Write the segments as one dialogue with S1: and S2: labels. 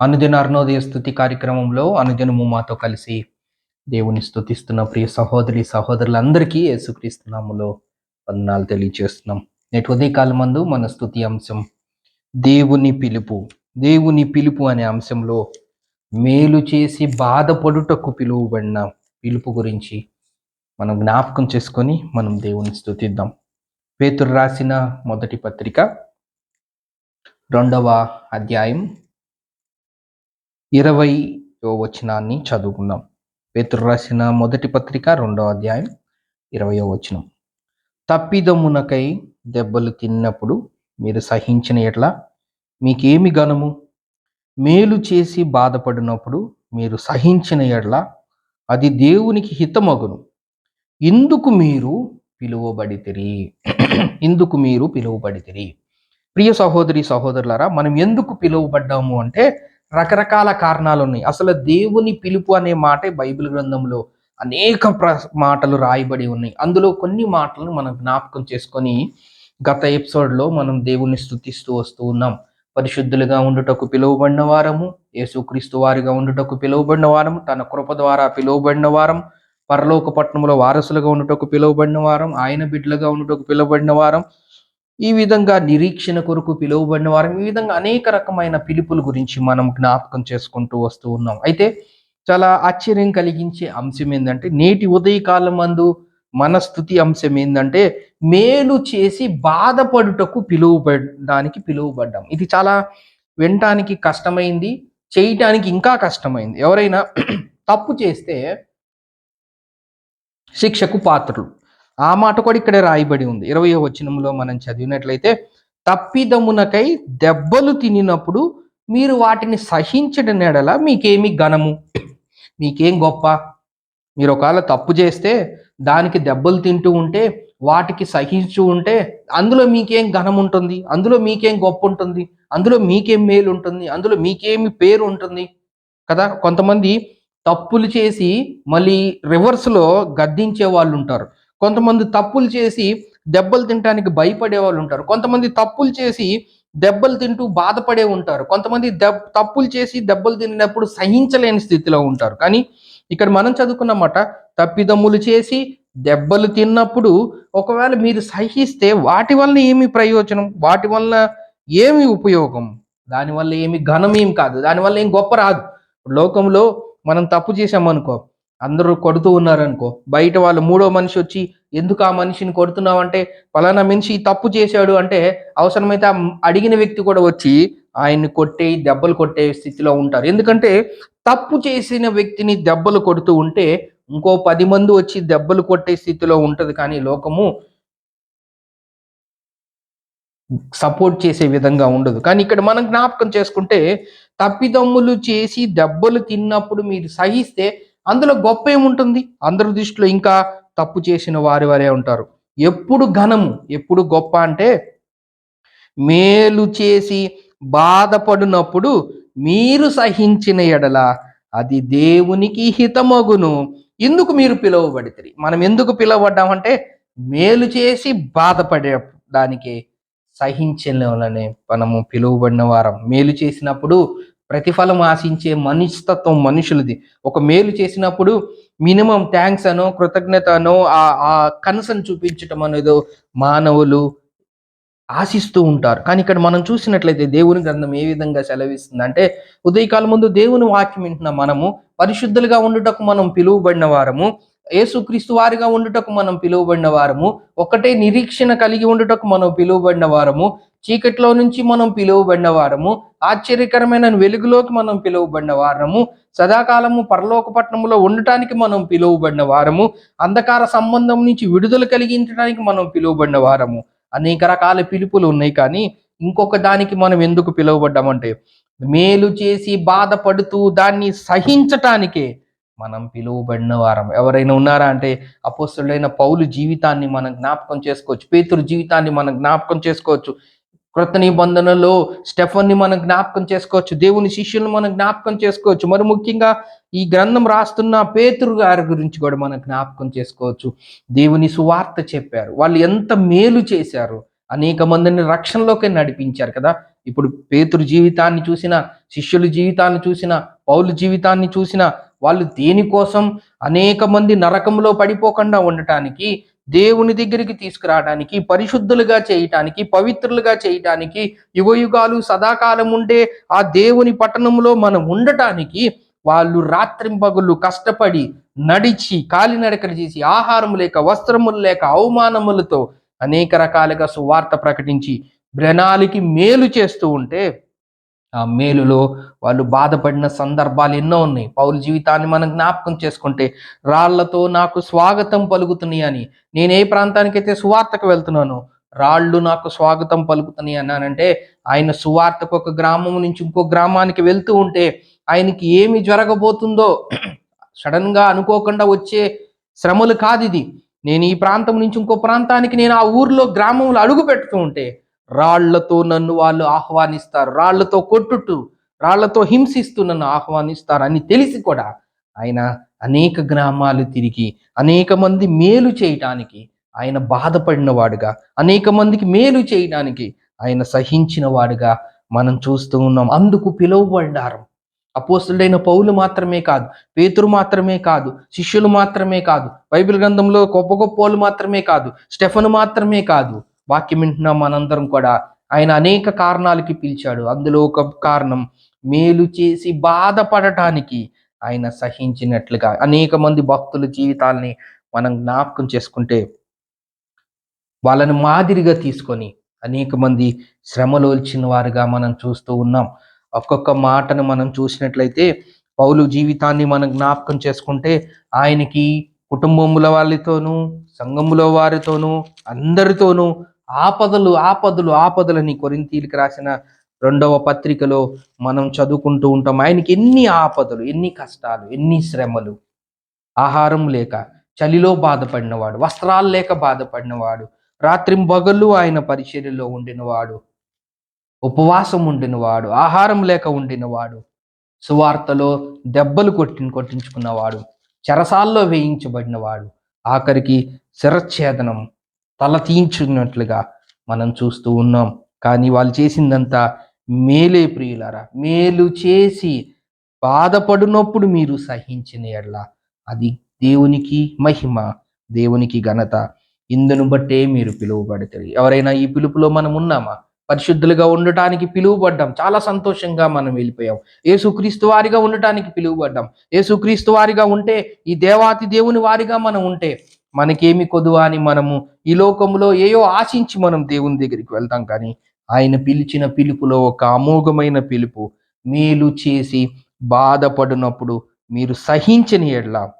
S1: అనుదిన అరుణోదయ స్థుతి కార్యక్రమంలో అనుదినము మాతో కలిసి దేవుని స్థుతిస్తున్న ప్రియ సహోదరి సహోదరులందరికీ యేసుక్రీస్తునాములో వందనాలు తెలియజేస్తున్నాం నేటి ఉదయకాలం మందు మన స్థుతి అంశం దేవుని పిలుపు. దేవుని పిలుపు అనే అంశంలో మేలు చేసి బాధపడుటకు పిలువబడిన పిలుపు గురించి మనం జ్ఞాపకం చేసుకొని మనం దేవుని స్థుతిద్దాం పేతురు రాసిన మొదటి పత్రిక రెండవ అధ్యాయం ఇరవై వచనాన్ని చదువుకుందాం. పేతురు రాసిన మొదటి పత్రిక రెండవ అధ్యాయం ఇరవయో వచనం. తప్పిదమునకై దెబ్బలు తిన్నప్పుడు మీరు సహించిన ఎట్లా? మీకేమి గనము మేలు చేసి బాధపడినప్పుడు మీరు సహించిన ఎడ్ల అది దేవునికి హితమగును. ఇందుకు మీరు పిలువబడితిరి. ఇందుకు మీరు పిలువబడితిరి. ప్రియ సహోదరి సహోదరులారా మనం ఎందుకు పిలువబడ్డాము అంటే రకరకాల కారణాలు ఉన్నాయి. అసలు దేవుని పిలుపు అనే మాటే బైబిల్ గ్రంథంలో అనేక ప్ర మాటలు రాయబడి ఉన్నాయి. అందులో కొన్ని మాటలను మనం జ్ఞాపకం చేసుకొని గత ఎపిసోడ్లో మనం దేవుణ్ణి స్థుతిస్తూ వస్తూ ఉన్నాం. పరిశుద్ధులుగా ఉండుటకు పిలువబడిన వారము యేసుక్రీస్తు వారిగా ఉండుటకు పిలువబడిన వారము తన కృప ద్వారా పిలువబడిన వారం పరలోక పట్టణంలో వారసులుగా ఉండుటకు పిలువబడిన వారం ఆయన బిడ్డలుగా ఉండుటకు పిలువబడిన వారం ఈ విధంగా నిరీక్షణ కొరకు పిలువబడిన వారం ఈ విధంగా అనేక రకమైన పిలుపుల గురించి మనం జ్ఞాపకం చేసుకుంటూ వస్తూ ఉన్నాం. అయితే చాలా ఆశ్చర్యం కలిగించే అంశం ఏంటంటే నేటి ఉదయకాలం మందు మన స్థుతి అంశం ఏంటంటే మేలు చేసి బాధపడుటకు పిలువబడడానికి పిలువబడ్డాం. ఇది చాలా వినటానికి కష్టమైంది చేయటానికి ఇంకా కష్టమైంది. ఎవరైనా తప్పు చేస్తే శిక్షకు పాత్రలు. ఆ మాట కూడా ఇక్కడే రాయబడి ఉంది. ఇరవై వచనంలో మనం చదివినట్లయితే తప్పిదమునకై దెబ్బలు తినినప్పుడు మీరు వాటిని సహించడం ఎడల మీకేమి ఘనము? మీకేం గొప్ప? మీరు ఒకవేళ తప్పు చేస్తే దానికి దెబ్బలు తింటూ ఉంటే వాటికి సహించు ఉంటే అందులో మీకేం ఘనం ఉంటుంది? అందులో మీకేం గొప్ప ఉంటుంది? అందులో మీకేం మేలు ఉంటుంది? అందులో మీకేమి పేరు ఉంటుంది? కదా? కొంతమంది తప్పులు చేసి మళ్ళీ రివర్స్లో గద్దించే వాళ్ళు ఉంటారు కొంతమంది తప్పులు చేసి దెబ్బలు తినడానికి భయపడే వాళ్ళు ఉంటారు. కొంతమంది తప్పులు చేసి దెబ్బలు తింటూ బాధపడే ఉంటారు. కొంతమంది దెబ్ తప్పులు చేసి దెబ్బలు తిన్నప్పుడు సహించలేని స్థితిలో ఉంటారు. కానీ ఇక్కడ మనం చదువుకున్నమాట తప్పిదమ్ములు చేసి దెబ్బలు తిన్నప్పుడు ఒకవేళ మీరు సహిస్తే వాటి వల్ల ఏమి ప్రయోజనం? వాటి వల్ల ఏమి ఉపయోగం? దానివల్ల ఏమి ఘనం ఏం కాదు దానివల్ల ఏం గొప్ప రాదు. లోకంలో మనం తప్పు చేసామనుకో అందరూ కొడుతూ ఉన్నారనుకో. బయట వాళ్ళు మూడో మనిషి వచ్చి ఎందుకు ఆ మనిషిని కొడుతున్నావు అంటే పలానా మనిషి తప్పు చేశాడు అంటే అవసరమైతే ఆ అడిగిన వ్యక్తి కూడా వచ్చి ఆయన్ని కొట్టే దెబ్బలు కొట్టే స్థితిలో ఉంటారు. ఎందుకంటే తప్పు చేసిన వ్యక్తిని దెబ్బలు కొడుతూ ఉంటే ఇంకో పది మంది వచ్చి దెబ్బలు కొట్టే స్థితిలో ఉంటుంది. కానీ లోకము సపోర్ట్ చేసే విధంగా ఉండదు. కానీ ఇక్కడ మనం జ్ఞాపకం చేసుకుంటే తప్పిదమ్ములు చేసి దెబ్బలు తిన్నప్పుడు మీరు సహిస్తే అందులో గొప్ప ఏముంటుంది? అందరి దృష్టిలో ఇంకా తప్పు చేసిన వారి వారే ఉంటారు. ఎప్పుడు ఘనము ఎప్పుడు గొప్ప అంటే మేలు చేసి బాధపడినప్పుడు మీరు సహించిన ఎడల అది దేవునికి హితమగును. ఎందుకు మీరు పిలువబడితే మనం ఎందుకు పిలువబడ్డామంటే మేలు చేసి బాధపడేదానికి సహించలేని మనము పిలువబడిన వారం. మేలు చేసినప్పుడు ప్రతిఫలం ఆశించే మనిషితత్వం మనుషులది. ఒక మేలు చేసినప్పుడు మినిమం థ్యాంక్స్ అనో కృతజ్ఞత అనో ఆ కన్సర్న్ చూపించటం అనేదో మానవులు ఆశిస్తూ ఉంటారు. కానీ ఇక్కడ మనం చూసినట్లయితే దేవుని గ్రంథం ఏ విధంగా సెలవిస్తుంది అంటే ఉదయకాలం ముందు దేవుని వాక్యం వింటున్న మనము పరిశుద్ధులుగా ఉండుటకు మనం పిలువబడిన వారము యేసుక్రీస్తు వారిగా ఉండుటకు మనం పిలువబడిన వారము ఒకటే నిరీక్షణ కలిగి ఉండుటకు మనం పిలువబడిన వారము చీకట్లో నుంచి మనం పిలువబడిన వారము ఆశ్చర్యకరమైన వెలుగులోకి మనం పిలువబడిన వారము సదాకాలము పరలోక పట్టణంలో ఉండటానికి మనం పిలువబడిన వారము అంధకార సంబంధం నుంచి విడుదల కలిగించడానికి మనం పిలువబడిన వారము. అనేక రకాల పిలుపులు ఉన్నాయి కానీ ఇంకొక దానికి మనం ఎందుకు పిలువబడ్డామంటే మేలు చేసి బాధపడుతూ దాన్ని సహించటానికే మనం పిలువబడిన వారం. ఎవరైనా ఉన్నారా అంటే అపోస్తుడైన పౌలు జీవితాన్ని మనం జ్ఞాపకం చేసుకోవచ్చు. పేతురు జీవితాన్ని మనం జ్ఞాపకం చేసుకోవచ్చు. కృత నిబంధనలో స్టెఫన్ని మనం జ్ఞాపకం చేసుకోవచ్చు. దేవుని శిష్యులను మనం జ్ఞాపకం చేసుకోవచ్చు. మరి ముఖ్యంగా ఈ గ్రంథం రాస్తున్న పేతురు గారి గురించి కూడా మనం జ్ఞాపకం చేసుకోవచ్చు. దేవుని సువార్త చెప్పారు. వాళ్ళు ఎంత మేలు చేశారు. అనేక మందిని రక్షణలోకి నడిపించారు కదా. ఇప్పుడు పేతురు జీవితాన్ని చూసిన శిష్యుల జీవితాన్ని చూసిన పౌలు జీవితాన్ని చూసిన వాళ్ళు దేనికోసం అనేక మంది నరకంలో పడిపోకుండా ఉండటానికి దేవుని దగ్గరికి తీసుకురావడానికి పరిశుద్ధులుగా చేయటానికి పవిత్రులుగా చేయటానికి యుగయుగాలు సదాకాలం ఉండే ఆ దేవుని పట్టణంలో మనం ఉండటానికి వాళ్ళు రాత్రింపగులు కష్టపడి నడిచి కాలినడకలు చేసి ఆహారం లేక వస్త్రములు లేక అవమానములతో అనేక రకాలుగా సువార్త ప్రకటించి బ్రణాలికి మేలు చేస్తూ ఉంటే మేలులో వాళ్ళు బాధపడిన సందర్భాలు ఎన్నో ఉన్నాయి. పౌరు జీవితాన్ని మనం జ్ఞాపకం చేసుకుంటే రాళ్ళతో నాకు స్వాగతం పలుకుతున్నాయి అని. నేను ఏ ప్రాంతానికైతే సువార్తకు వెళ్తున్నానో రాళ్ళు నాకు స్వాగతం పలుకుతున్నాయి అన్నానంటే ఆయన సువార్తకు ఒక గ్రామం నుంచి ఇంకో గ్రామానికి వెళ్తూ ఉంటే ఆయనకి ఏమి జరగబోతుందో సడన్గా అనుకోకుండా వచ్చే శ్రమలు కాదు ఇది. నేను ఈ ప్రాంతం నుంచి ఇంకో ప్రాంతానికి నేను ఆ ఊర్లో గ్రామంలో అడుగు పెడుతూ ఉంటే రాళ్ళతో నన్ను వాళ్ళు ఆహ్వానిస్తారు. రాళ్ళతో కొట్టుట్టు రాళ్ళతో హింసిస్తూ నన్ను ఆహ్వానిస్తారు అని తెలిసి కూడా ఆయన అనేక గ్రామాలు తిరిగి అనేక మంది మేలు చేయటానికి ఆయన బాధపడిన వాడుగా అనేక మందికి మేలు చేయడానికి ఆయన సహించిన వాడుగా మనం చూస్తూ ఉన్నాం. అందుకు పిలువబడ్డారు. అపోస్తుడైన పౌలు మాత్రమే కాదు పేతురు మాత్రమే కాదు శిష్యులు మాత్రమే కాదు బైబిల్ గ్రంథంలో గొప్ప గొప్ప వాళ్ళు మాత్రమే కాదు స్టెఫను మాత్రమే కాదు వాక్యం వింటున్న మనందరం కూడా ఆయన అనేక కారణాలకి పిలిచాడు. అందులో ఒక కారణం మేలు చేసి బాధపడటానికి ఆయన సహించినట్లుగా అనేక మంది భక్తుల జీవితాల్ని మనం జ్ఞాపకం చేసుకుంటే వాళ్ళని మాదిరిగా తీసుకొని అనేక మంది శ్రమలోల్చిన వారుగా మనం చూస్తూ ఉన్నాం. ఒక్కొక్క మాటను మనం చూసినట్లయితే పౌలు జీవితాన్ని మనం జ్ఞాపకం చేసుకుంటే ఆయనకి కుటుంబముల వాళ్ళతోనూ సంఘములో వారితోనూ అందరితోనూ ఆపదలు ఆపదలు ఆపదలని కొరింతీలికి రాసిన రెండవ పత్రికలో మనం చదువుకుంటూ ఉంటాం. ఆయనకి ఎన్ని ఆపదలు ఎన్ని కష్టాలు ఎన్ని శ్రమలు. ఆహారం లేక చలిలో బాధపడినవాడు వస్త్రాలు లేక బాధపడినవాడు రాత్రింబగళ్ళు ఆయన పరిచర్యలో ఉండినవాడు ఉపవాసం ఉండినవాడు ఆహారం లేక ఉండినవాడు సువార్తలో దెబ్బలు కొట్టి కొట్టించుకున్నవాడు చెరసాల్లో వేయించబడినవాడు ఆఖరికి శిరచ్ఛేదనం తల తీయించున్నట్లుగా మనం చూస్తూ ఉన్నాం. కానీ వాళ్ళు చేసిందంతా మేలే ప్రియులారా. మేలు చేసి బాధపడినప్పుడు మీరు సహించిన ఎడ్ల అది దేవునికి మహిమ దేవునికి ఘనత. ఇందును బట్టే మీరు పిలువబడతారు ఎవరైనా ఈ పిలుపులో మనం ఉన్నామా? పరిశుద్ధులుగా ఉండటానికి పిలువబడ్డాం. చాలా సంతోషంగా మనం వెళ్ళిపోయాం. ఏసుక్రీస్తు వారిగా ఉండటానికి పిలువబడ్డాం. ఏసుక్రీస్తు వారిగా ఉంటే ఈ దేవాతి దేవుని వారిగా మనం ఉంటే మనకేమి కొదువా అని మనము ఈ లోకంలో ఏయో ఆశించి మనం దేవుని దగ్గరికి వెళ్తాం కానీ ఆయన పిలిచిన పిలుపులో ఒక అమోఘమైన పిలుపు. మేలు చేసి బాధపడినప్పుడు మీరు సహించని ఎడ్ల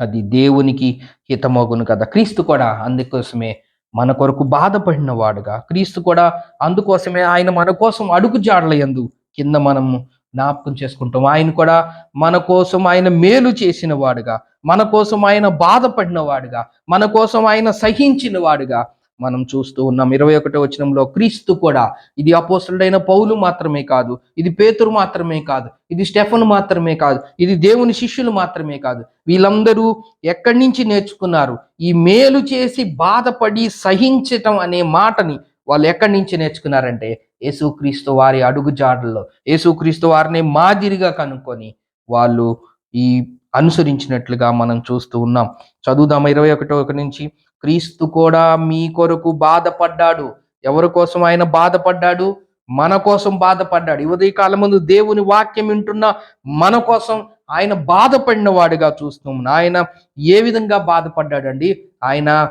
S1: అది దేవునికి హితమగును కదా. క్రీస్తు కూడా అందుకోసమే మన కొరకు బాధపడిన వాడుగా. క్రీస్తు కూడా అందుకోసమే ఆయన మన కోసం అడుగు జాడలయందు కింద మనము జ్ఞాపకం చేసుకుంటాం. ఆయన కూడా మన కోసం ఆయన మేలు చేసిన వాడుగా మన కోసం ఆయన బాధపడిన వాడుగా మన కోసం ఆయన సహించిన వాడుగా మనం చూస్తూ ఉన్నాం. ఇరవై ఒకటో వచనంలో క్రీస్తు కూడా ఇది అపోసలుడైన పౌలు మాత్రమే కాదు ఇది పేతురు మాత్రమే కాదు ఇది స్టెఫన్ మాత్రమే కాదు ఇది దేవుని శిష్యులు మాత్రమే కాదు. వీళ్ళందరూ ఎక్కడి నుంచి నేర్చుకున్నారు? ఈ మేలు చేసి బాధపడి సహించటం అనే మాటని వాళ్ళు ఎక్కడి నుంచి నేర్చుకున్నారంటే యేసుక్రీస్తు వారి అడుగుజాడల్లో యేసుక్రీస్తు వారిని మాదిరిగా కనుక్కొని వాళ్ళు ఈ అనుసరించినట్లుగా మనం చూస్తూ ఉన్నాం. చదువుదాం ఇరవై ఒకటో ఒకటి నుంచి. క్రీస్తు కూడా మీ కొరకు బాధపడ్డాడు. ఎవరి కోసం ఆయన బాధపడ్డాడు? మన కోసం బాధపడ్డాడు. ఈ ఉదయకాలం ముందు దేవుని వాక్యం వింటున్న మన కోసం ఆయన బాధపడిన వాడిగా చూస్తున్నాం ఆయన ఏ విధంగా బాధపడ్డాడండి? ఆయన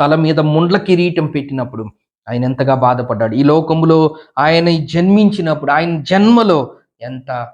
S1: తల మీద ముండ్ల కిరీటం పెట్టినప్పుడు ఆయన ఎంతగా బాధపడ్డాడు. ఈ లోకంలో ఆయన జన్మించినప్పుడు ఆయన జన్మలో ఎంత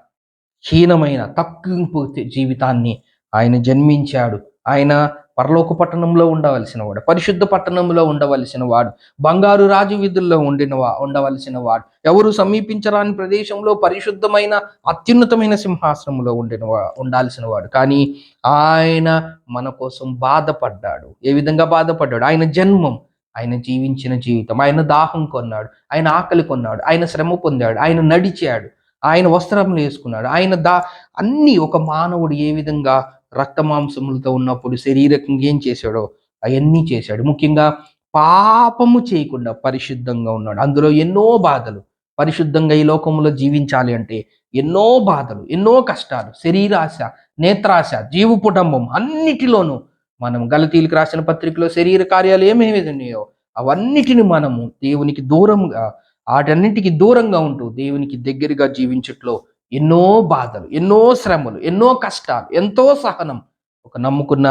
S1: హీనమైన తగ్గింపు జీవితాన్ని ఆయన జన్మించాడు. ఆయన పరలోక పట్టణంలో ఉండవలసిన వాడు పరిశుద్ధ పట్టణంలో ఉండవలసిన వాడు బంగారు రాజు విధుల్లో ఉండిన వా ఉండవలసిన వాడు ఎవరు సమీపించరాని ప్రదేశంలో పరిశుద్ధమైన అత్యున్నతమైన సింహాసనంలో ఉండిన ఉండాల్సిన వాడు. కానీ ఆయన మన కోసం బాధపడ్డాడు. ఏ విధంగా బాధపడ్డాడు? ఆయన జన్మం ఆయన జీవించిన జీవితం ఆయన దాహం కొన్నాడు ఆయన ఆకలి కొన్నాడు ఆయన శ్రమ పొందాడు ఆయన నడిచాడు ఆయన వస్త్రములు వేసుకున్నాడు ఆయన దా అన్ని ఒక మానవుడు ఏ విధంగా రక్త మాంసములతో ఉన్నప్పుడు శరీరకంగా ఏం చేశాడో అవన్నీ చేశాడు. ముఖ్యంగా పాపము చేయకుండా పరిశుద్ధంగా ఉన్నాడు. అందులో ఎన్నో బాధలు. పరిశుద్ధంగా ఈ లోకంలో జీవించాలి అంటే ఎన్నో బాధలు ఎన్నో కష్టాలు శరీరాశ నేత్రాశ జీవ కుటుంబం అన్నిటిలోనూ మనం గలతీలకు రాసిన పత్రికలో శరీర కార్యాలు ఏమేమి ఉన్నాయో అవన్నిటిని మనము దేవునికి దూరంగా వాటన్నిటికి దూరంగా ఉంటూ దేవునికి దగ్గరగా జీవించట్లో ఎన్నో బాధలు ఎన్నో శ్రమలు ఎన్నో కష్టాలు ఎంతో సహనం ఒక నమ్ముకున్న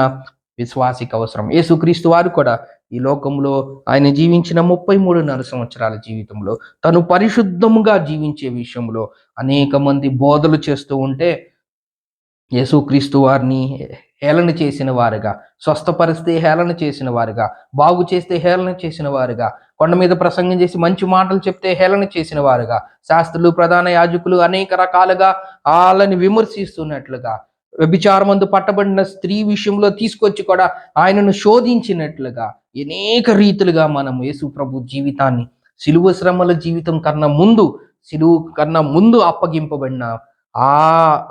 S1: విశ్వాసికి అవసరం. యేసుక్రీస్తు వారు కూడా ఈ లోకంలో ఆయన జీవించిన ముప్పై మూడున్నర సంవత్సరాల జీవితంలో తను పరిశుద్ధముగా జీవించే విషయంలో అనేక మంది బోధలు చేస్తూ ఉంటే యేసుక్రీస్తు వారిని హేళన చేసిన వారుగా స్వస్థపరిస్తే హేళన చేసిన వారుగా బాగు చేస్తే హేళన చేసిన వారుగా కొండ మీద ప్రసంగం చేసి మంచి మాటలు చెప్తే హేళన చేసిన వారుగా శాస్త్రులు ప్రధాన యాజకులు అనేక రకాలుగా వాళ్ళని విమర్శిస్తున్నట్లుగా వ్యభిచారమందు పట్టబడిన స్త్రీ విషయంలో తీసుకొచ్చి కూడా ఆయనను శోధించినట్లుగా అనేక రీతులుగా మనం యేసు ప్రభు జీవితాన్ని సిలువ శ్రమల జీవితం కన్నా ముందు సిలువు కన్నా ముందు అప్పగింపబడిన ఆ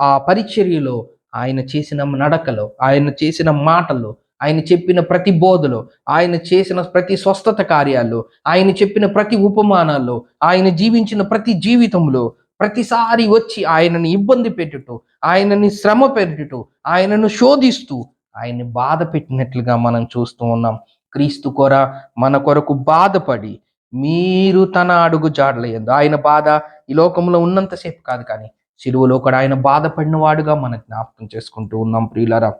S1: ఆ పరిచర్యలో ఆయన చేసిన నడకలో ఆయన చేసిన మాటలు ఆయన చెప్పిన ప్రతి బోధలో ఆయన చేసిన ప్రతి స్వస్థత కార్యాల్లో ఆయన చెప్పిన ప్రతి ఉపమానాల్లో ఆయన జీవించిన ప్రతి జీవితంలో ప్రతిసారి వచ్చి ఆయనని ఇబ్బంది పెట్టుటూ ఆయనని శ్రమ పెట్టుటూ ఆయనను శోధిస్తూ ఆయన్ని బాధ పెట్టినట్లుగా మనం చూస్తూ ఉన్నాం. క్రీస్తు కొర మన కొరకు బాధపడి మీరు తన అడుగు జాడలేదు ఆయన బాధ ఈ లోకంలో ఉన్నంతసేపు కాదు కానీ సిలువలో కూడా ఆయన బాధపడిన వాడుగా మనం జ్ఞాపకం చేసుకుంటూ ఉన్నాం ప్రియులరా.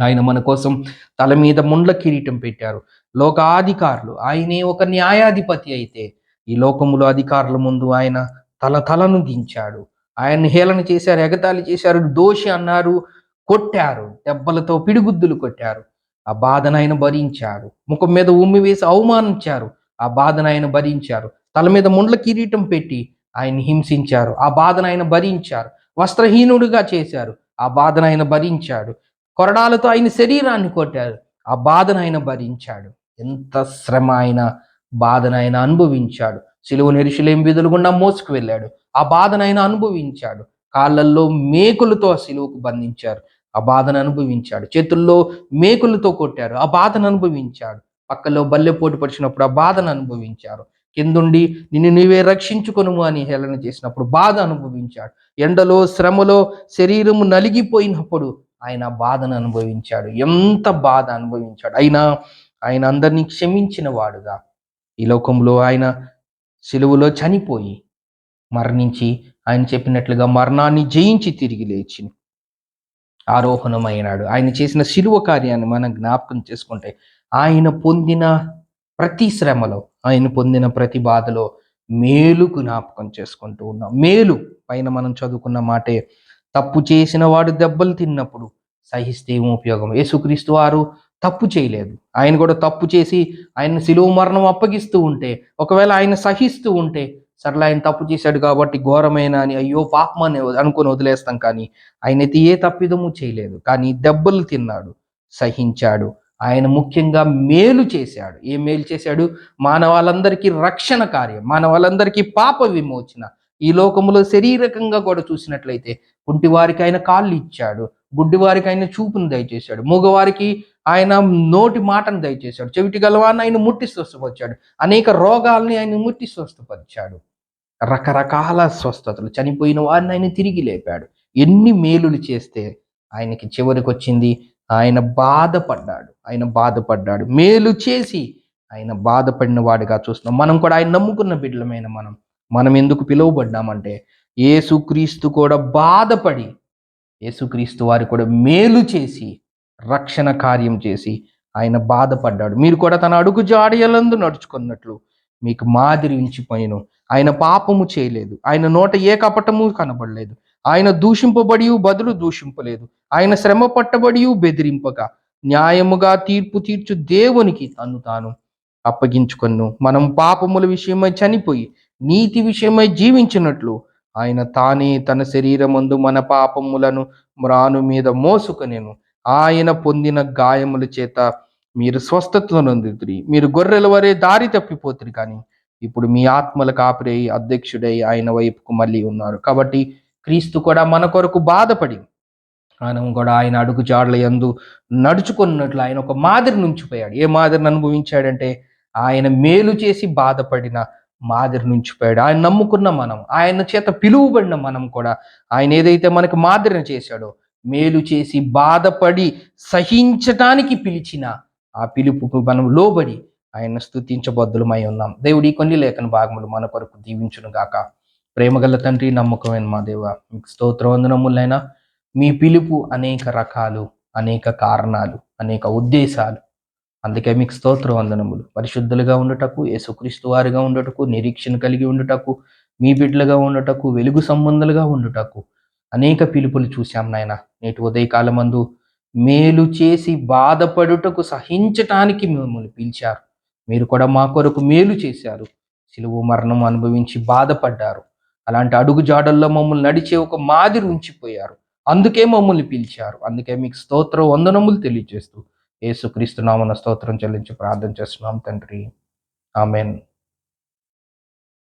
S1: ఆయన మన కోసం తల మీద ముండ్ల కిరీటం పెట్టారు. లోకాధికారులు ఆయనే ఒక న్యాయాధిపతి అయితే ఈ లోకములో అధికారుల ముందు ఆయన తల తలను దించాడు. ఆయన్ని హేళన చేశారు ఎగతాళి చేశారు దోషి అన్నారు కొట్టారు దెబ్బలతో పిడిగుద్దులు కొట్టారు. ఆ బాధను ఆయన భరించాడు. ముఖం మీద ఉమ్మి వేసి అవమానించారు. ఆ బాధను ఆయన భరించారు. తల మీద ముండ్ల కిరీటం పెట్టి ఆయన్ని హింసించారు. ఆ బాధను ఆయన భరించారు. వస్త్రహీనుడిగా చేశారు. ఆ బాధను ఆయన భరించాడు. కొరడాలతో ఆయన శరీరాన్ని కొట్టారు. ఆ బాధను ఆయన భరించాడు. ఎంత శ్రమ ఆయన బాధను ఆయన అనుభవించాడు. సిలువ నిరుషులేం విధులు గుండా మోసుకు వెళ్ళాడు. ఆ బాధను ఆయన అనుభవించాడు. కాళ్ళల్లో మేకులతో ఆ సిలువకు బంధించారు. ఆ బాధను అనుభవించాడు. చేతుల్లో మేకులతో కొట్టారు. ఆ బాధను అనుభవించాడు. పక్కలో బల్లెపోటు పడిచినప్పుడు ఆ బాధను అనుభవించారు. కిందుండి నిన్ను నీవే రక్షించుకొనుము అని హేళన చేసినప్పుడు బాధ అనుభవించాడు. ఎండలో శ్రమలో శరీరము నలిగిపోయినప్పుడు ఆయన బాధను అనుభవించాడు. ఎంత బాధ అనుభవించాడు. అయినా ఆయన అందరినీ క్షమించిన వాడుగా ఈ లోకంలో ఆయన సిలువలో చనిపోయి మరణించి ఆయన చెప్పినట్లుగా మరణాన్ని జయించి తిరిగి లేచి ఆరోహణమైనాడు. ఆయన చేసిన శిలువ కార్యాన్ని మనం జ్ఞాపకం చేసుకుంటే ఆయన పొందిన ప్రతి శ్రమలో ఆయన పొందిన ప్రతి బాధలో మేలు జ్ఞాపకం చేసుకుంటూ ఉన్నాం. మేలు పైన మనం చదువుకున్న మాటే తప్పు చేసిన వాడు దెబ్బలు తిన్నప్పుడు సహిస్తే ఏం ఉపయోగం? యేసుక్రీస్తు వారు తప్పు చేయలేదు. ఆయన కూడా తప్పు చేసి ఆయన శిలువు మరణం అప్పగిస్తూ ఉంటే ఒకవేళ ఆయన సహిస్తూ ఉంటే సర్లే ఆయన తప్పు చేశాడు కాబట్టి ఘోరమైన అని అయ్యో పాపం అని అనుకుని వదిలేస్తాం కానీ ఆయన అయితే ఏ తప్పిదము చేయలేదు. కానీ దెబ్బలు తిన్నాడు సహించాడు. ఆయన ముఖ్యంగా మేలు చేశాడు. ఏ మేలు చేశాడు? మానవాళ్ళందరికీ రక్షణ కార్యం మానవాళ్ళందరికీ పాప విమోచన. ఈ లోకములో శరీరకంగా కూడా చూసినట్లయితే కుంటివారికి ఆయన కాళ్ళు ఇచ్చాడు గుడ్డివారికి ఆయన చూపును దయచేశాడు మూగవారికి ఆయన నోటి మాటను దయచేశాడు చెవిటి గలవాన్ని ఆయన ముట్టి స్వస్థపరిచాడు అనేక రోగాల్ని ఆయన ముట్టి స్వస్థపరిచాడు. రకరకాల స్వస్థతలు చనిపోయిన వారిని ఆయన తిరిగి లేపాడు. ఎన్ని మేలులు చేస్తే ఆయనకి చివరికి వచ్చింది ఆయన బాధపడ్డాడు. ఆయన బాధపడ్డాడు. మేలు చేసి ఆయన బాధపడిన వాడిగా చూస్తున్నాం. మనం కూడా ఆయన నమ్ముకున్న బిడ్డలమైన మనం. మనం ఎందుకు పిలువబడ్డామంటే ఏసుక్రీస్తు కూడా బాధపడి యేసుక్రీస్తు వారి కూడా మేలు చేసి రక్షణ కార్యం చేసి ఆయన బాధపడ్డాడు. మీరు కూడా తన అడుగు జాడయలందు నడుచుకున్నట్లు మీకు మాదిరి ఉంచిపోయిను. ఆయన పాపము చేయలేదు. ఆయన నోట ఏ కపటము కనబడలేదు. ఆయన దూషింపబడి బదులు దూషింపలేదు. ఆయన శ్రమ పట్టబడి బెదిరింపగా. న్యాయముగా తీర్పు తీర్చు దేవునికి తను తాను అప్పగించుకొను మనం పాపముల విషయమై చనిపోయి నీతి విషయమై జీవించినట్లు ఆయన తానే తన శరీరమందు మన పాపములను మ్రాను మీద మోసుకునేను. ఆయన పొందిన గాయముల చేత మీరు స్వస్థతను మీరు గొర్రెల వరే దారి తప్పిపోతురు కానీ ఇప్పుడు మీ ఆత్మల కాపురై అధ్యక్షుడై ఆయన వైపుకు మళ్ళీ ఉన్నారు. కాబట్టి క్రీస్తు కూడా మన కొరకు బాధపడి మనం కూడా ఆయన అడుగు జాడల నడుచుకున్నట్లు ఆయన ఒక మాదిరి నుంచిపోయాడు ఏ మాదిరిని అనుభవించాడంటే ఆయన మేలు చేసి బాధపడిన మాదిరి నుంచిపోయాడు ఆయన నమ్ముకున్న మనం ఆయన చేత పిలువబడిన మనం కూడా ఆయన ఏదైతే మనకి మాదిరిని చేశాడో మేలు చేసి బాధపడి సహించటానికి పిలిచిన ఆ పిలుపుకు మనం లోబడి ఆయన స్థుతించబద్దులమై ఉన్నాం. దేవుడి కొన్ని లేఖన భాగములు మన కొరకు దీవించును గాక ప్రేమగల తండ్రి నమ్మకమైన మా దేవ మీకు స్తోత్రవందనములైనా. మీ పిలుపు అనేక రకాలు అనేక కారణాలు అనేక ఉద్దేశాలు. అందుకే మీకు స్తోత్ర వందనములు పరిశుద్ధులుగా ఉండటకు యేసుక్రీస్తు వారిగా ఉండటకు నిరీక్షణ కలిగి ఉండటకు మీ బిడ్డలుగా ఉండటకు వెలుగు సంబంధాలుగా ఉండుటకు అనేక పిలుపులు చూశాం నాయన. నేటి ఉదయకాలమందు మేలు చేసి బాధపడుటకు సహించటానికి మిమ్మల్ని పిలిచారు. మీరు కూడా మా కొరకు మేలు చేశారు. సిలువు మరణం అనుభవించి బాధపడ్డారు. అలాంటి అడుగు జాడల్లో మమ్మల్ని నడిచే ఒక మాదిరి ఉంచిపోయారు. అందుకే మమ్మల్ని పిలిచారు. అందుకే మీకు స్తోత్ర వందనములు తెలియజేస్తూ యేసుక్రీస్తు నామన స్తోత్రం చెల్లించి ప్రార్థన చేస్తున్నాం తండ్రి. ఆమెన్.